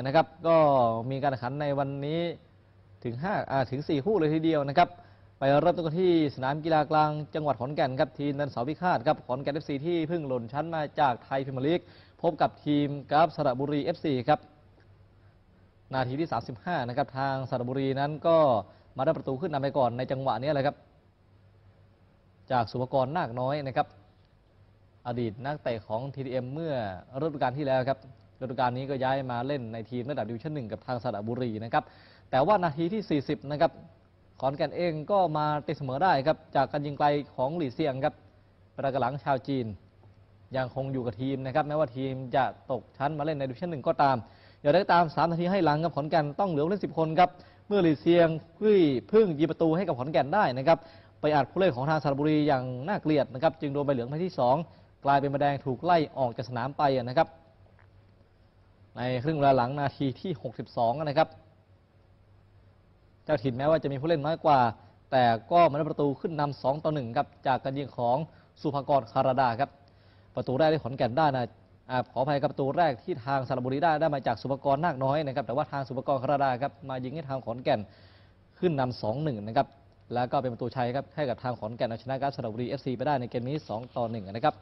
นะครับก็มีการแข่งขันในวันนี้ถึง5อ่าถึง 4 คู่เลยทีเดียวนะครับ ไปเริ่มต้นกันที่สนามกีฬากลางจังหวัดขอนแก่นครับทีมนันเสาพิฆาตครับขอนแก่น FC ที่เพิ่งหล่นชั้นมาจากไทยพิมลีกพบกับทีมกราฟสระบุรี FC ครับนาทีที่ 35 นะครับทางสระบุรีนั้นก็มาได้ประตูขึ้นนำไปก่อนในจังหวะนี้แหละครับ จากสุภกรนาคน้อยนะครับ อดีตนักเตะของ TDM เมื่อฤดูกาลที่แล้วครับ ฤดูกาลนี้ก็ย้ายมาเล่นในทีมระดับดิวิชั่นหนึ่งกับทางสระบุรีนะครับแต่ว่านาทีที่ 40 นะครับขอนแก่นเองก็มาตีเสมอได้ครับจากการยิงไกลของหลี่เซียงครับประกหลังชาวจีน ยังคงอยู่กับทีมนะครับแม้ว่าทีมจะตกชั้นมาเล่นในดิวิชั่นหนึ่งก็ตามอย่างไรก็ตาม 3 นาทีให้หลังครับขอนแก่นต้องเหลือเล่น 10 คนครับเมื่อหลีเซียงพึ่งพึ่งยิงประตูให้กับขอนแก่นได้นะครับไปอัดผู้เล่นของทางสระบุรีอย่างน่าเกลียดนะครับจึงโดนใบเหลืองไปที่ 2 กลายเป็นใบแดงถูกไล่ออกจากสนามไปนะครับ ในครึ่งเวลาหลังนาทีที่ 62 นะครับ เจ้าถิ่นแม้ว่าจะมีผู้เล่นน้อยกว่า แต่ก็มาได้ประตูขึ้นนำ2ต่อ1ครับจากการยิงของสุภกรคาราดาครับ ประตูแรกที่ขอนแก่นได้นะขออภัยครับประตูแรกที่ทางสระบุรีได้ได้มาจากสุภกรนาคน้อยนะครับ แต่ว่าทางสุภกรคาราดาครับมายิงให้ทางขอนแก่นขึ้นนำสองหนึ่งนะครับ แล้วก็เป็นประตูชัยครับให้กับทางขอนแก่นเอาชนะการสระบุรี FC ไปได้ในเกมนี้ 2 ต่อ 1 นะครับ